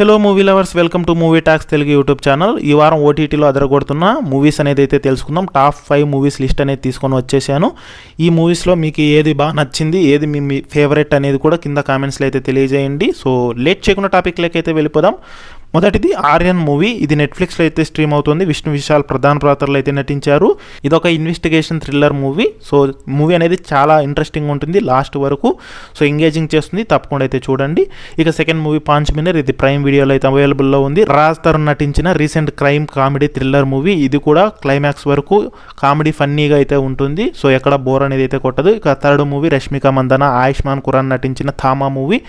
Hello movie lovers welcome to movie talks Telugu YouTube channel ఈ వారం ఓటీటీలో అదరగొడుతున్న movies అనేది అయితే తెలుసుకుందాం. టాప్ ఫైవ్ మూవీస్ లిస్ట్ అనేది తీసుకొని వచ్చేసాను. ఈ మూవీస్లో మీకు ఏది బాగా నచ్చింది ఏది మీ మీ ఫేవరెట్ అనేది కూడా కింద కామెంట్స్లో అయితే తెలియజేయండి. సో లేట్ చేయకుండా టాపిక్లోకి అయితే వెళ్ళిపోదాం. మొదటిది ఆర్యన్ మూవీ ఇది నెట్ఫ్లిక్స్లో అయితే స్ట్రీమ్ అవుతుంది. విష్ణు విశాల్ ప్రధాన పాత్రలు అయితే నటించారు. ఇది ఒక investigation thriller movie so movie అనేది చాలా ఇంట్రెస్టింగ్ ఉంటుంది. లాస్ట్ వరకు. సో ఎంగేజింగ్ చేస్తుంది. తప్పకుండా అయితే చూడండి. ఇక సెకండ్ మూవీ పాంచ్ మినర్ ఇది ప్రైమ్ వీడియోలో అయితే అవైలబుల్లో ఉంది. రాజ్ తరుణ్ నటించిన recent crime comedy thriller movie. ఇది కూడా క్లైమాక్స్ వరకు కామెడీ ఫన్నీగా అయితే ఉంటుంది. సో ఎక్కడ బోర్ అనేది అయితే కొట్టదు. ఇక థర్డ్ మూవీ రష్మిక మందన ఆయుష్మాన్ ఖురాన్ నటించిన థామా మూవీ.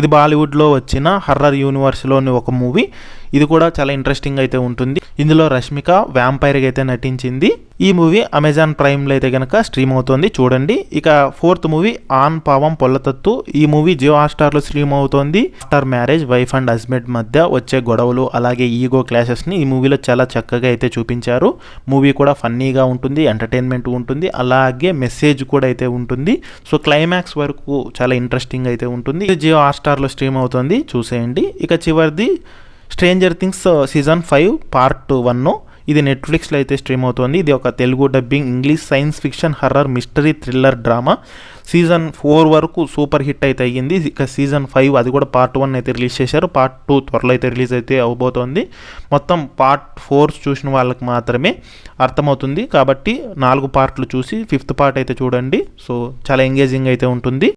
ఇది బాలీవుడ్లో వచ్చిన హర్రర్ యూనివర్స్లోని ఒక మూవీ. ఇది కూడా చాలా ఇంట్రెస్టింగ్ అయితే ఉంటుంది. ఇందులో రష్మిక వ్యాంపైర్గా అయితే నటించింది. ఈ మూవీ అమెజాన్ ప్రైమ్లో అయితే కనుక స్ట్రీమ్ అవుతోంది. చూడండి. ఇక ఫోర్త్ మూవీ ఆన్ పావం పొల్లతత్తు. ఈ మూవీ జియో హాట్స్టార్లో స్ట్రీమ్ అవుతోంది. After marriage wife and husband మధ్య వచ్చే గొడవలు అలాగే ఈగో క్లాషెస్ని ఈ మూవీలో చాలా చక్కగా అయితే చూపించారు. మూవీ కూడా ఫన్నీగా ఉంటుంది ఎంటర్టైన్మెంట్ ఉంటుంది అలాగే మెసేజ్ కూడా అయితే ఉంటుంది. సో క్లైమాక్స్ వరకు చాలా ఇంట్రెస్టింగ్ అయితే ఉంటుంది. జియో హాట్స్టార్లో స్ట్రీమ్ అవుతుంది. చూసేయండి. ఇక చివరిది Stranger Things season five part one ఇది నెట్ఫ్లిక్స్లో అయితే స్ట్రీమ్ అవుతుంది. ఇది ఒక Telugu dubbing English science fiction horror mystery thriller drama season four వరకు సూపర్ హిట్ అయితే అయ్యింది. ఇక సీజన్ ఫైవ్ అది కూడా పార్ట్ వన్ అయితే రిలీజ్ చేశారు. పార్ట్ టూ త్వరలో అయితే రిలీజ్ అయితే అవబోతోంది. మొత్తం పార్ట్ ఫోర్ చూసిన వాళ్ళకి మాత్రమే అర్థమవుతుంది. కాబట్టి నాలుగు పార్ట్లు చూసి ఫిఫ్త్ పార్ట్ అయితే చూడండి. సో చాలా ఎంగేజింగ్ అయితే ఉంటుంది.